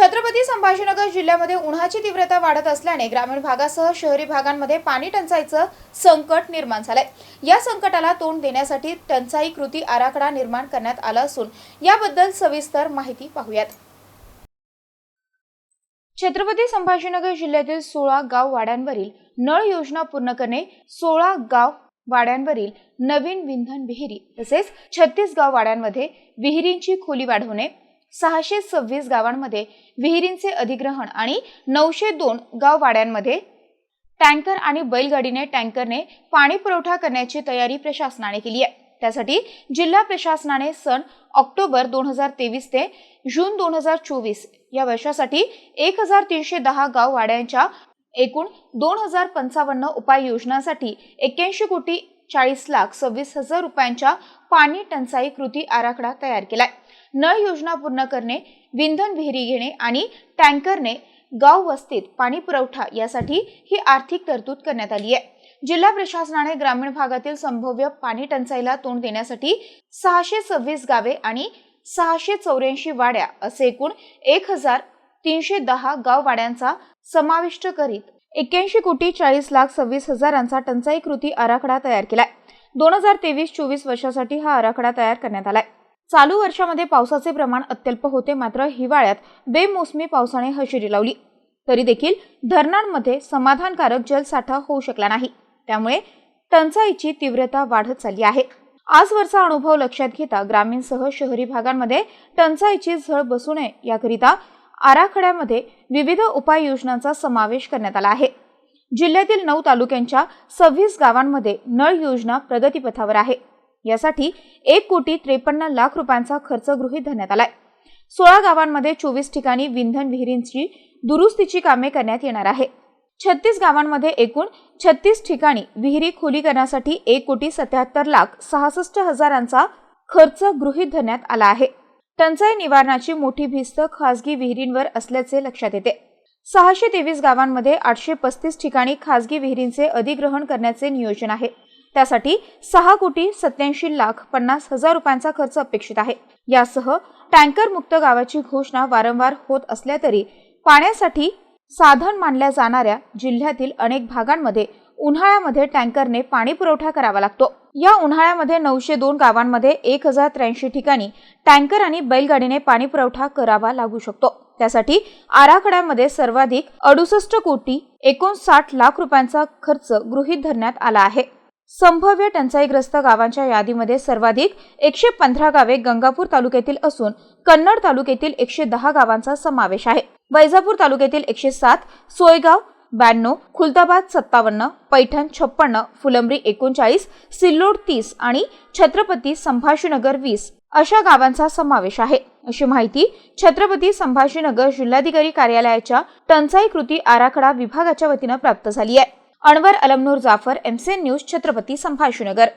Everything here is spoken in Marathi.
छत्रपती संभाजीनगर जिल्ह्यामध्ये उन्हाची तीव्रता वाढत असल्याने ग्रामीण भागासह शहरी भागांमध्ये पाणी टंचाईचं संकट निर्माण झालंय. या संकटाला तोंड देण्यासाठी टंचाई कृती आराखडा निर्माण करण्यात आला असून याबद्दल सविस्तर माहिती पाहूयात. छत्रपती संभाजीनगर जिल्ह्यातील सोळा गाव वाड्यांवरील नळ योजना पूर्ण करणे सोळा गाव वाड्यांवरील नवीन विंधन विहिरी तसेच छत्तीस गाव वाड्यांमध्ये विहिरींची खोली वाढवणे सहाशे सव्वीस गावांमध्ये विहिरींचे अधिग्रहण आणि नऊशे दोन गाववाड्यांमध्ये टँकर आणि बैलगाडीने टँकरने पाणी पुरवठा करण्याची तयारी प्रशासनाने केली आहे. त्यासाठी जिल्हा प्रशासनाने सन ऑक्टोबर दोन हजार तेवीस ते जून दोन हजार चोवीस या वर्षासाठी एक हजार तीनशे दहा गाव वाड्यांच्या एकूण दोन हजार पंचावन्न उपाययोजनांसाठी एक्क्याऐंशी कोटी चाळीस लाख सव्वीस हजार रुपयांच्या पाणी टंचाई कृती आराखडा तयार केलाय. नळ योजना पूर्ण करणे विंधन विहिरी घेणे आणि टँकरने गाव वस्तीत पाणी पुरवठा यासाठी ही आर्थिक तरतूद करण्यात आली आहे. जिल्हा प्रशासनाने ग्रामीण भागातील संभाव्य पाणी टंचाईला तोंड देण्यासाठी सहाशे सव्वीस गावे आणि सहाशे चौऱ्याऐंशी वाड्या असे एकूण एक हजार तीनशे दहा गाव वाड्यांचा समाविष्ट करीत एक्क्याऐंशी कोटी चाळीस लाख सव्वीस हजारांचा टंचाई कृती आराखडा तयार केलाय. दोन हजार तेवीस चोवीस वर्षासाठी हा आराखडा तयार करण्यात आलाय. चालू वर्षामध्ये पावसाचे प्रमाण अत्यल्प होते मात्र हिवाळ्यात बेमोसमी पावसाने हजेरी लावली. तरी देखील धरणांमध्ये समाधानकारक जलसाठा होऊ शकला नाही. त्यामुळे टंचाईची तीव्रता वाढत चालली आहे. आजवरचा अनुभव लक्षात घेता ग्रामीणसह शहरी भागांमध्ये टंचाईची झळ बसू नये याकरिता आराखड्यामध्ये विविध उपाययोजनांचा समावेश करण्यात आला आहे. जिल्ह्यातील नऊ तालुक्यांच्या सव्वीस गावांमध्ये नळ योजना प्रगतीपथावर आहे. यासाठी एक कोटी त्रेपन्न लाख रुपयांचा खर्च गृहीत धरण्यात आलाय. सोळा गावांमध्ये चोवीस ठिकाणी विंधन विहिरींची दुरुस्तीची कामे करण्यात येणार आहे. छत्तीस गावांमध्ये एकूण छत्तीस ठिकाणी विहिरी खोलीकरणासाठी एक कोटी सत्याहत्तर लाख सहासष्ट हजारांचा खर्च गृहीत धरण्यात आला आहे. टंचाई निवारणाची मोठी भिस्त खासगी विहिरींवर असल्याचे लक्षात येते. सहाशे तेवीस गावांमध्ये आठशे पस्तीस ठिकाणी खासगी विहिरींचे अधिग्रहण करण्याचे नियोजन आहे. त्यासाठी सहा कोटी सत्याऐंशी लाख पन्नास हजार रुपयांचा खर्च अपेक्षित आहे. यासह टँकर मुक्त गावाची घोषणा वारंवार होत असल्या तरी पाण्यासाठी साधन मानल्या जाणाऱ्या जिल्ह्यातील अनेक भागांमध्ये उन्हाळ्यामध्ये टँकरने पाणी पुरवठा करावा लागतो. या उन्हाळ्यामध्ये नऊशे दोन गावांमध्ये एक हजार त्र्याऐंशी ठिकाणी टँकर आणि बैलगाडीने पाणी पुरवठा करावा लागू शकतो. त्यासाठी आराखड्यामध्ये सर्वाधिक अडुसष्ट कोटी एकोणसाठ लाख रुपयांचा खर्च गृहीत धरण्यात आला आहे. संभाव्य टंचाईग्रस्त गावांच्या यादीमध्ये सर्वाधिक एकशे पंधरा गावे गंगापूर तालुक्यातील असून कन्नड तालुक्यातील एकशे दहा गावांचा समावेश आहे. वैजापूर तालुक्यातील एकशे सात सोयगाव ब्याण्णव खुलताबाद सत्तावन्न पैठण छप्पन्न फुलंब्री एकोणचाळीस सिल्लोड तीस आणि छत्रपती संभाजीनगर वीस अशा गावांचा समावेश आहे. अशी माहिती छत्रपती संभाजीनगर जिल्हाधिकारी कार्यालयाच्या टंचाई कृती आराखडा विभागाच्या वतीनं प्राप्त झाली आहे. अनवर अलमनूर जाफर एमसेन न्यूज छत्रपती संभाजीनगर.